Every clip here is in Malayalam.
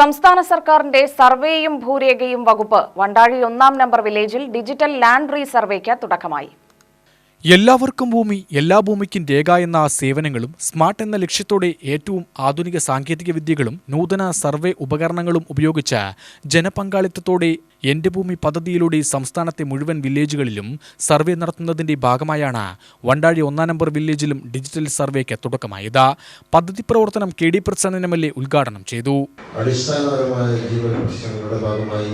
സംസ്ഥാന സർക്കാരിന്റെ സർവേയും ഭൂരേഖയും വകുപ്പ് വണ്ടാഴി ഒന്നാം നമ്പർ വില്ലേജിൽ ഡിജിറ്റൽ ലാൻഡ് റീ സർവേക്ക് തുടക്കമായി. എല്ലാവർക്കും ഭൂമി എല്ലാ ഭൂമിക്കും രേഖ എന്ന സേവനങ്ങളും സ്മാർട്ട് എന്ന ലക്ഷ്യത്തോടെ ഏറ്റവും ആധുനിക സാങ്കേതിക വിദ്യകളും നൂതന സർവേ ഉപകരണങ്ങളും ഉപയോഗിച്ച ജനപങ്കാളിത്തത്തോടെ എന്റെ ഭൂമി പദ്ധതിയിലൂടെ സംസ്ഥാനത്തെ മുഴുവൻ വില്ലേജുകളിലും സർവേ നടത്തുന്നതിന്റെ ഭാഗമായാണ് വണ്ടാഴി ഒന്നാം നമ്പർ വില്ലേജിലും ഡിജിറ്റൽ സർവേക്ക് തുടക്കമായത് പദ്ധതി പ്രവർത്തനം K D Prasannan M L A ഉദ്ഘാടനം ചെയ്തു. അടിസ്ഥാനപരമായ ഭാഗമായി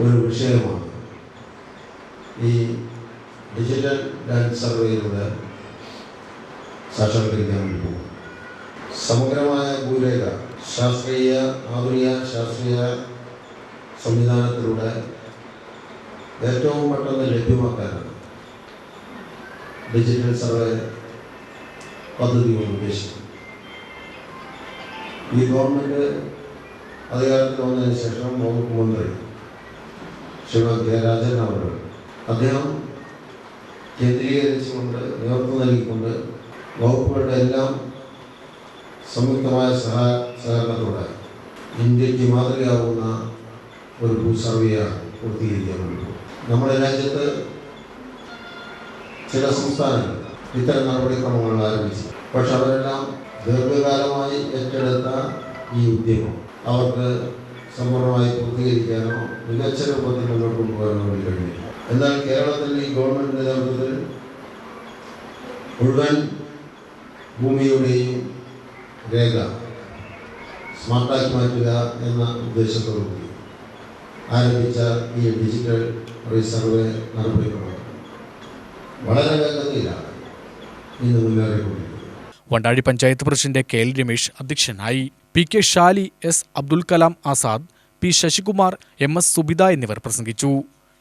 ഒരു വിഷയമാണ് ഈ ഡിജിറ്റൽ ലാൻഡ് സർവേയിലൂടെ സാക്ഷാത്കരിക്കാൻ പോകും. സമഗ്രമായ ഭൂരേഖ ശാസ്ത്രീയ ആധുനിക ശാസ്ത്രീയ സംവിധാനത്തിലൂടെ ഏറ്റവും പെട്ടെന്ന് ലഭ്യമാക്കാനാണ് ഡിജിറ്റൽ സർവേ പദ്ധതി കൊണ്ട് ഉദ്ദേശിക്കുന്നത് ഈ ഗവൺമെന്റ് അധികാരത്തിൽ വന്നതിന് ശേഷം വകുപ്പ് മന്ത്രി ശ്രീമതി ജയരാജൻ അവർ അദ്ദേഹം കേന്ദ്രീകരിച്ചുകൊണ്ട് നേതൃത്വം നൽകിക്കൊണ്ട് വകുപ്പുകളുടെ എല്ലാം സംയുക്തമായ സഹ സഹകരണത്തോടെ ഇന്ത്യയ്ക്ക് മാതൃകയാവുന്ന ഒരു ഭൂ സർവേയാണ് പൂർത്തീകരിക്കാൻ വേണ്ടി. നമ്മുടെ രാജ്യത്ത് ചില സംസ്ഥാനങ്ങൾ ഇത്തരം നടപടിക്രമങ്ങൾ ആരംഭിച്ചു. പക്ഷെ അവരെല്ലാം ദീർഘകാലമായി ഏറ്റെടുത്ത ഈ ഉദ്യമം അവർക്ക് സമ്പൂർണമായി പൂർത്തീകരിക്കാനോ മികച്ച രൂപത്തിൽ മുന്നോട്ട് എന്നാൽ കേരളത്തിൽ ഈ ഗവൺമെന്റിന്റെ നേതൃത്വത്തിൽ മുഴുവൻ ഭൂമിയുടെയും രേഖ സ്മാർട്ടാക്കി മാറ്റുക എന്ന ഉദ്ദേശത്തോടുകൂടി ആരംഭിച്ച ഈ ഡിജിറ്റൽ റീസർവേ നടപടിക്രമം വളരെ വേഗതയിലാണ് ഇന്ന് മുന്നേറിക്കൊണ്ടിരിക്കുന്നത്. Vandazhy panchayat president K L Ramesh അധ്യക്ഷനായി P K Shali S Abdul Kalam Azad P Sasikumar M S Subitha എന്നിവർ പ്രസംഗിച്ചു.